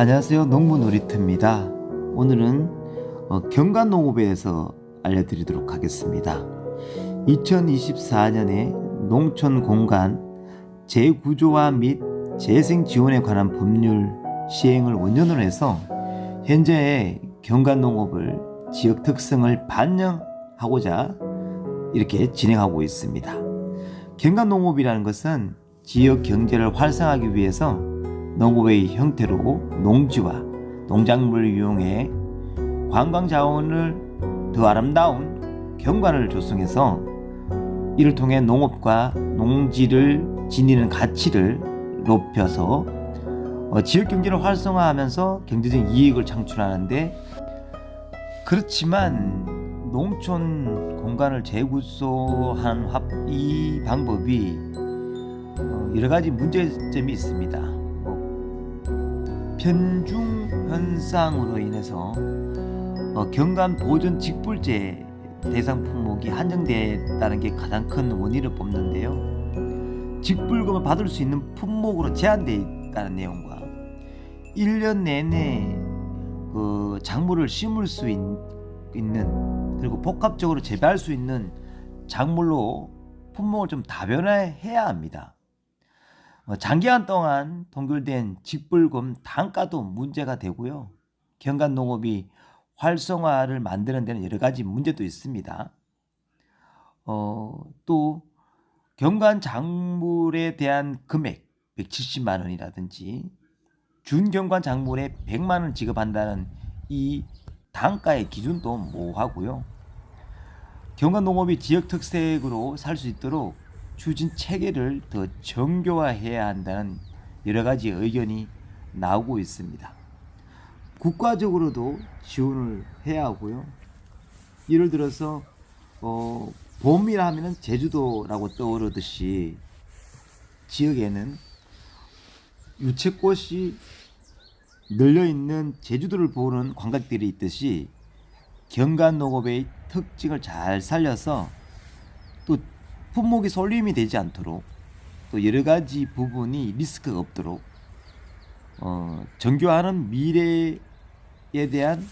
안녕하세요. 농부놀이터입니다. 오늘은 어, 경관농업에 대해서 알려드리도록 하겠습니다. 2024년에 농촌 공간 재구조화 및 재생 지원에 관한 법률 시행을 원년으로 해서 현재 경관농업을 지역 특성을 반영하고자 이렇게 진행하고 있습니다. 경관농업이라는 것은 지역 경제를 활성화하기 위해서 농업의 형태로 농지와 농작물을 이용해 관광 자원을 더 아름다운 경관을 조성해서 이를 통해 농업과 농지를 지니는 가치를 높여서 어, 지역 경제를 활성화하면서 경제적 이익을 창출하는데 그렇지만 농촌 공간을 재구조한 합- 이 방법이 어, 여러 가지 문제점이 있습니다. 뭐, 편중 현상으로 인해서 어, 경관 보존 직불제 대상 품목이 한정됐다는 게 가장 큰 원인을 뽑는데요. 직불금을 받을 수 있는 품목으로 제한되어 있다는 내용과 1년 내내 그 작물을 심을 수 있, 있는 그리고 복합적으로 재배할 수 있는 작물로 품목을 좀 다변화해야 합니다. 어, 장기간 동안 동결된 직불금 단가도 문제가 되고요. 경관 농업이 활성화를 만드는 데는 여러 가지 문제도 있습니다. 어, 또 경관 작물에 대한 금액 170만 원이라든지 준경관 작물에 100만 원 지급한다는 이 단가의 기준도 모호하고요. 경관 농업이 지역 특색으로 살 수 있도록 추진 체계를 더 정교화해야 한다는 여러 가지 의견이 나오고 있습니다. 국가적으로도 지원을 해야 하고요. 예를 들어서 어, 봄이라 하면은 제주도라고 떠오르듯이 지역에는 유채꽃이 널려 있는 제주도를 보는 관광들이 있듯이 경관 농업의 특징을 잘 살려서 또 품목이 솔림이 되지 않도록 또 여러 가지 부분이 리스크가 없도록 어, 정교하는 미래에 대한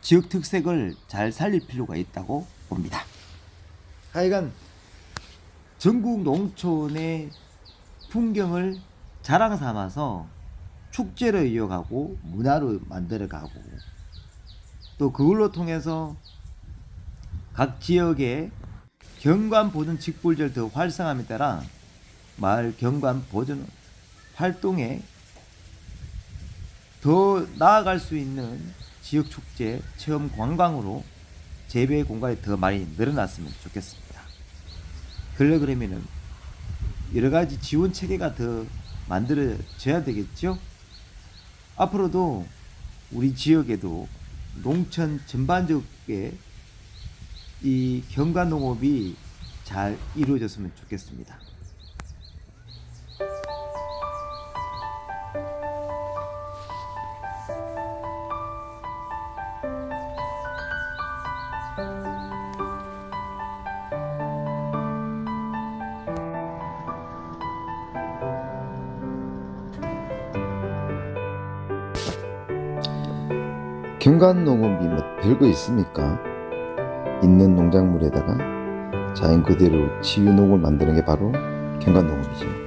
지역 특색을 잘 살릴 필요가 있다고 봅니다. 하여간 전국 농촌의 풍경을 자랑 삼아서 축제로 이어가고 문화로 만들어가고 또 그걸로 통해서 각 지역의 경관 보존 직불제를 더 활성화함에 따라 마을 경관 보존 활동에 더 나아갈 수 있는 지역 축제 체험 관광으로 재배 공간이 더 많이 늘어났으면 좋겠습니다. 그러 그러면은 여러 가지 지원 체계가 더 만들어져야 되겠죠. 앞으로도 우리 지역에도 농촌 전반적에 이 경관 농업이 잘 이루어졌으면 좋겠습니다. 경관 농업이 뭐 별거 있습니까? 있는 농작물에다가 자연 그대로 치유 농을 만드는 게 바로 경관 농업이죠.